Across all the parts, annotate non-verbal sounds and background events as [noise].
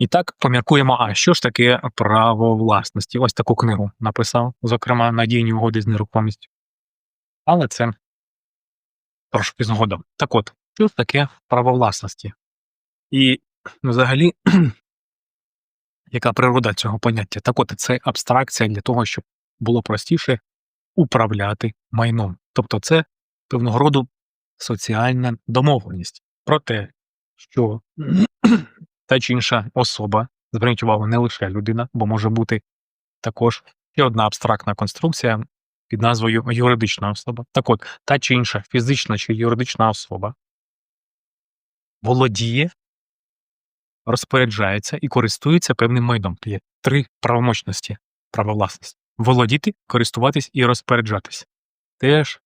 І так поміркуємо, а що ж таке право власності? Ось таку книгу написав, зокрема, надійні угоди з нерухомістю. Але це трошки згодом. Так от, що ж таке право власності? І взагалі, [clears throat] яка природа цього поняття? Так от, це абстракція для того, щоб було простіше управляти майном. Тобто, це певного роду соціальна домовленість про те, що та чи інша особа, зверніть увагу, не лише людина, бо може бути також ще одна абстрактна конструкція під назвою юридична особа. Так от, та чи інша фізична чи юридична особа володіє, розпоряджається і користується певним майном. Є три правомочності права власності: володіти, користуватись і розпоряджатись. Теж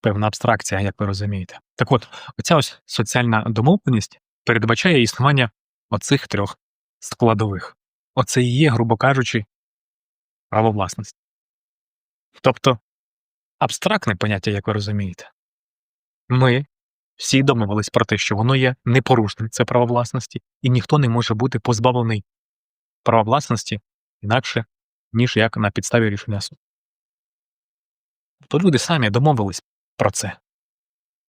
певна абстракція, як ви розумієте. Так от, оця ось соціальна домовленість передбачає існування оцих трьох складових. Оце і є, грубо кажучи, право власності. Тобто абстрактне поняття, як ви розумієте, ми всі домовились про те, що воно є непорушним, це право власності, і ніхто не може бути позбавлений права власності інакше, ніж як на підставі рішення суду. То люди самі домовились про це,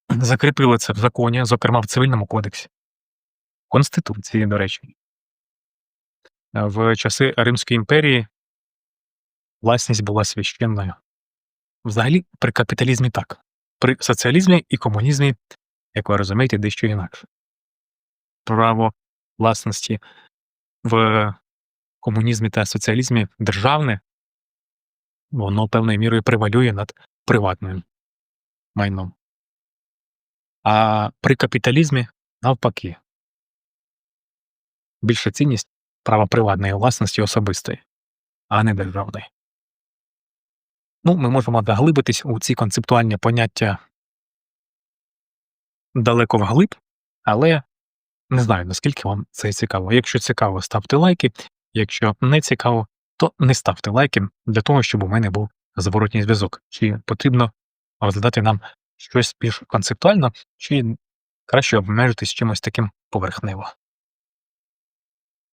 закріпили це в законі, зокрема в цивільному кодексі, Конституції, до речі. В часи Римської імперії власність була священною. Взагалі, при капіталізмі так. При соціалізмі і комунізмі, як ви розумієте, дещо інакше. Право власності в комунізмі та соціалізмі державне, воно певною мірою превалює над приватним майном. А при капіталізмі навпаки. Більша цінність права приватної власності особистої, а не державної. Ну, ми можемо заглибитись у ці концептуальні поняття далеко вглиб, але не знаю, наскільки вам це цікаво. Якщо цікаво, ставте лайки. Якщо не цікаво, то не ставте лайки для того, щоб у мене був зворотній зв'язок. Чи потрібно розглядати нам щось більш концептуально, чи краще обмежитись чимось таким поверхнево.